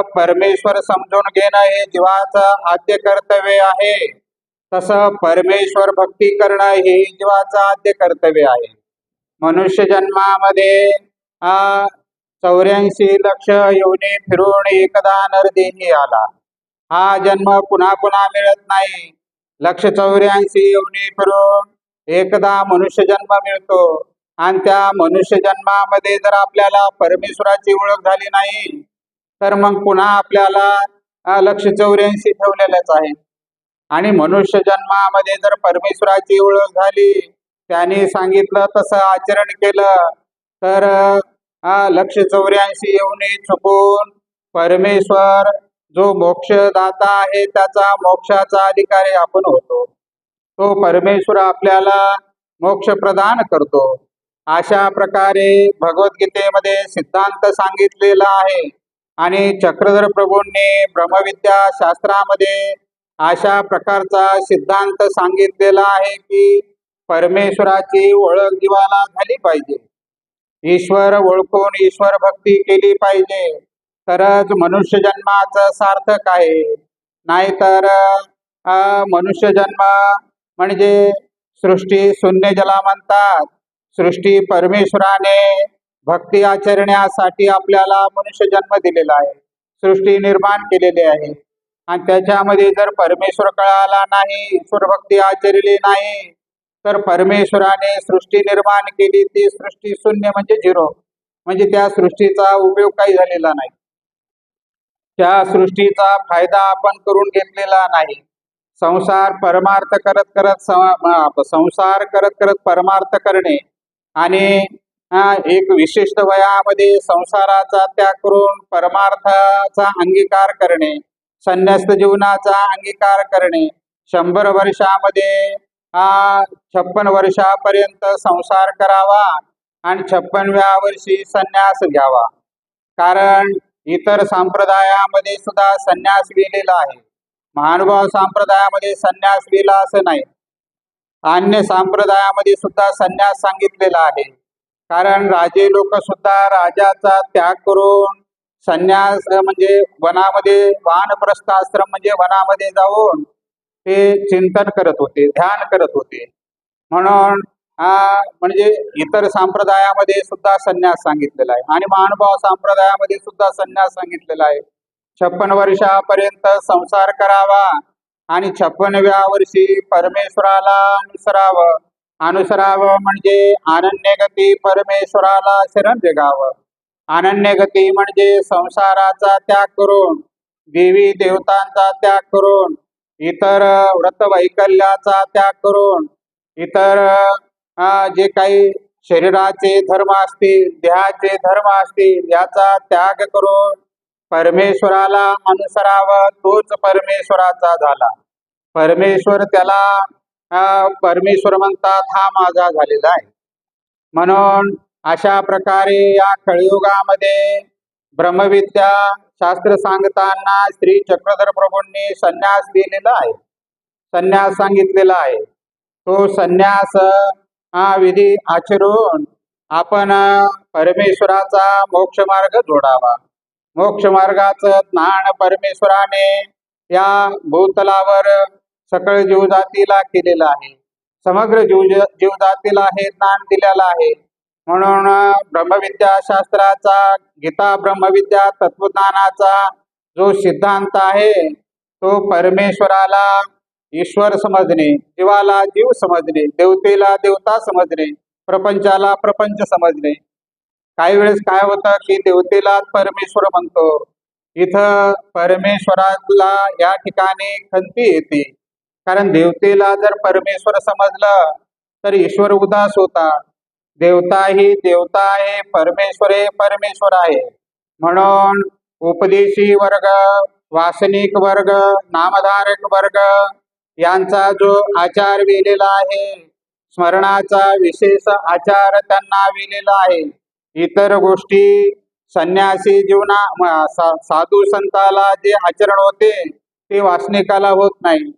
परमेश्वर समजून घेणं हे जीवाचं आद्य कर्तव्य आहे. तसं परमेश्वर भक्ती करणं हे जीवाचं आद्य कर्तव्य आहे. मनुष्य जन्मामध्ये चौऱ्याऐंशी लक्ष येऊने फिरून एकदा नरदेही आला. हा जन्म पुन्हा पुन्हा मिळत नाही. लक्ष चौऱ्याऐंशी येऊने फिरून एकदा मनुष्य जन्म मिळतो. आणि त्या मनुष्य जन्मामध्ये जर आपल्याला परमेश्वराची ओळख झाली नाही तर मग पुन्हा आपल्याला लक्ष चौऱ्याऐंशी ठेवलेलंच आहे. आणि मनुष्य जन्मामध्ये जर परमेश्वराची ओळख झाली त्याने सांगितलं तसं आचरण केलं तर लक्ष चौऱ्याऐंशी येऊन चुकून परमेश्वर जो मोक्षदाता आहे त्याचा मोक्षाचा अधिकारी आपण होतो. तो परमेश्वर आपल्याला मोक्ष प्रदान करतो. अशा प्रकारे भगवद्गीतेमध्ये सिद्धांत सांगितलेला आहे. आणि चक्रधर प्रभूंनी ब्रह्मविद्या शास्त्रामध्ये अशा प्रकारचा सिद्धांत सांगितलेला आहे की परमेश्वराची ओळख जीवाला झाली पाहिजे. ईश्वर ओळखून ईश्वर भक्ती केली पाहिजे. तरच मनुष्य जन्माचं सार्थक आहे. नाहीतर मनुष्य जन्म म्हणजे सृष्टी शून्य ज्याला म्हणतात. सृष्टी परमेश्वराने भक्ती आचरण्यासाठी आपल्याला मनुष्य जन्म दिलेला आहे. सृष्टी निर्माण केलेली आहे. आणि त्याच्यामध्ये जर परमेश्वर कळाला नाही ईश्वर भक्ती आचरली नाही तर परमेश्वराने सृष्टी निर्माण केली. ती सृष्टी शून्य म्हणजे झिरो. म्हणजे त्या सृष्टीचा उपयोग काही झालेला नाही. त्या सृष्टीचा फायदा आपण करून घेतलेला नाही. संसार परमार्थ करत करत संसार करत करत परमार्थ करणे आणि एक विशिष्ट वयामध्ये संसाराचा त्याग करून परमार्थाचा अंगीकार करणे संन्यास्त जीवनाचा अंगीकार करणे शंभर वर्षामध्ये हा छप्पन वर्षापर्यंत संसार करावा आणि छप्पनव्या वर्षी संन्यास घ्यावा. कारण इतर संप्रदायामध्ये सुद्धा संन्यास लिहिलेला आहे. महानुभाव संप्रदायामध्ये संन्यास लिहिला असं नाही. अन्य संप्रदायामध्ये सुद्धा संन्यास सांगितलेला आहे. कारण राजे लोक सुद्धा राजाचा त्याग करून संन्यास म्हणजे वनामध्ये वानप्रस्थ आश्रम म्हणजे वनामध्ये जाऊन ते चिंतन करत होते ध्यान करत होते. म्हणून हा म्हणजे इतर संप्रदायामध्ये सुद्धा संन्यास सांगितलेला आहे. आणि महानुभाव संप्रदायामध्ये सुद्धा संन्यास सांगितलेला आहे. छप्पन वर्षापर्यंत संसार करावा आणि छप्पनव्या वर्षी परमेश्वराला अनुसरावं. अनुसरावं म्हणजे अनन्यगती परमेश्वराला शरण जगावं. अनन्यगती म्हणजे संसाराचा त्याग करून देवी देवतांचा त्याग करून इतर व्रत वैकल्याचा त्याग करून इतर जे काही शरीराचे धर्म असतील देहाचे धर्म असतील याचा त्याग करून परमेश्वराला अनुसरावं तोच परमेश्वराचा झाला. परमेश्वर त्याला परमेश्वर म्हणतात हा माझा झालेला आहे. म्हणून अशा प्रकारे या कळयुगामध्ये ब्रह्मविद्या शास्त्र सांगताना श्री चक्रधर प्रभूंनी संन्यास दिलेला आहे. संन्यास सांगितलेला आहे. तो संन्यास हा विधी आचरून आपण परमेश्वराचा मोक्ष मार्ग जोडावा. मोक्ष मार्गाचं ज्ञान परमेश्वराने या भूतलावर सकळ जीवजातीला केलेलं आहे. समग्र जीव जीवजातीला हे ज्ञान दिलेलं आहे. म्हणून ब्रह्मविद्या शास्त्राचा गीता ब्रह्मविद्या तत्वज्ञानाचा जो सिद्धांत आहे तो परमेश्वराला ईश्वर समजणे जीवाला जीव समजणे देवतेला देवता समजणे प्रपंचाला प्रपंच समजणे. काही वेळेस काय होतं की देवतेला परमेश्वर म्हणतो. इथं परमेश्वराला या ठिकाणी खंती येते. कारण देवतेला जर परमेश्वर समजलं तर ईश्वर उदास होता. देवता ही देवता आहे परमेश्वर हे परमेश्वर आहे. म्हणून उपदेशी वर्ग वासनिक वर्ग नामधारक वर्ग यांचा जो आचार विलेला आहे स्मरणाचा विशेष आचार त्यांना विलेला आहे. इतर गोष्टी संन्यासी जीवना सा- साधू संताला जे आचरण होते ते वासनिकाला होत नाही.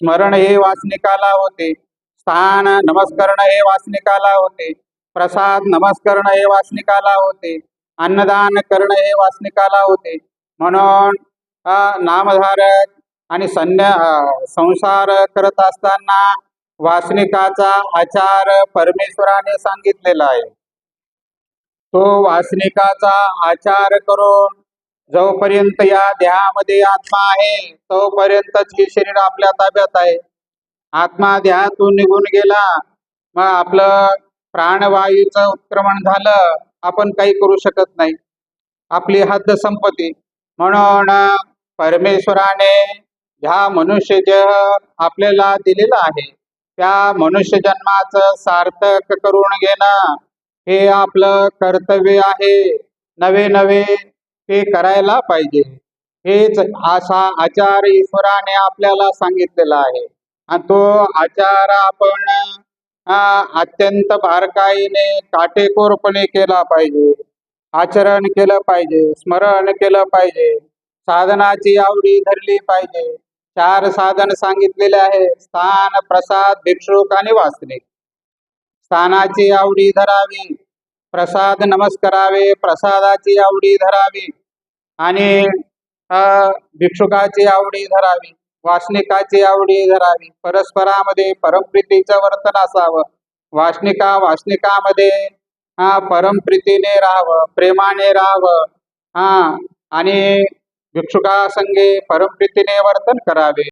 स्मरण हे वासनिकाला होते. स्थान नमस्करण हे वासनिकाला होते. प्रसाद नमस्करण हे वासनिकाला होते. अन्नदान करणं हे वासनिकाला होते. म्हणून नामधारक आणि संन्या संसार करत असताना वासनिकाचा आचार परमेश्वराने सांगितलेला आहे. तो वासनिकाचा आचार करून जोपर्यंत या देहामध्ये आत्मा आहे तोपर्यंतच हे शरीर आपल्या ताब्यात आहे. आत्मा देहातून निघून गेला मग आपलं प्राणवायूचं उत्क्रमण झालं आपण काही करू शकत नाही. आपली हद्द संपत्ती म्हणून परमेश्वराने ह्या मनुष्य जह आपल्याला दिलेला आहे. त्या मनुष्य जन्माचं सार्थक करून घेणं हे आपलं कर्तव्य आहे. नवे नवे ते करायला पाहिजे. हेच असा आचार ईश्वराने आपल्याला सांगितलेला आहे. आणि तो आचार आपण अत्यंत बारकाईने काटेकोरपणे केला पाहिजे. आचरण केलं पाहिजे स्मरण केलं पाहिजे साधनाची आवडी धरली पाहिजे. चार साधन सांगितलेले आहे स्थान प्रसाद भिक्षुक आणि वासनिक. स्थानाची आवडी धरावी प्रसाद नमस्कारावे प्रसादाची आवडी धरावी. आणि भिक्षुकाची आवडी धरावी वासनिकाची आवडी धरावी परस्परामध्ये परमप्रीतीचं वर्तन असावं. वासनिका वासनिकामध्ये हा परमप्रीतीने राहावं प्रेमाने राहावं हा आणि भिक्षुका संघे परमप्रीतीने वर्तन करावे.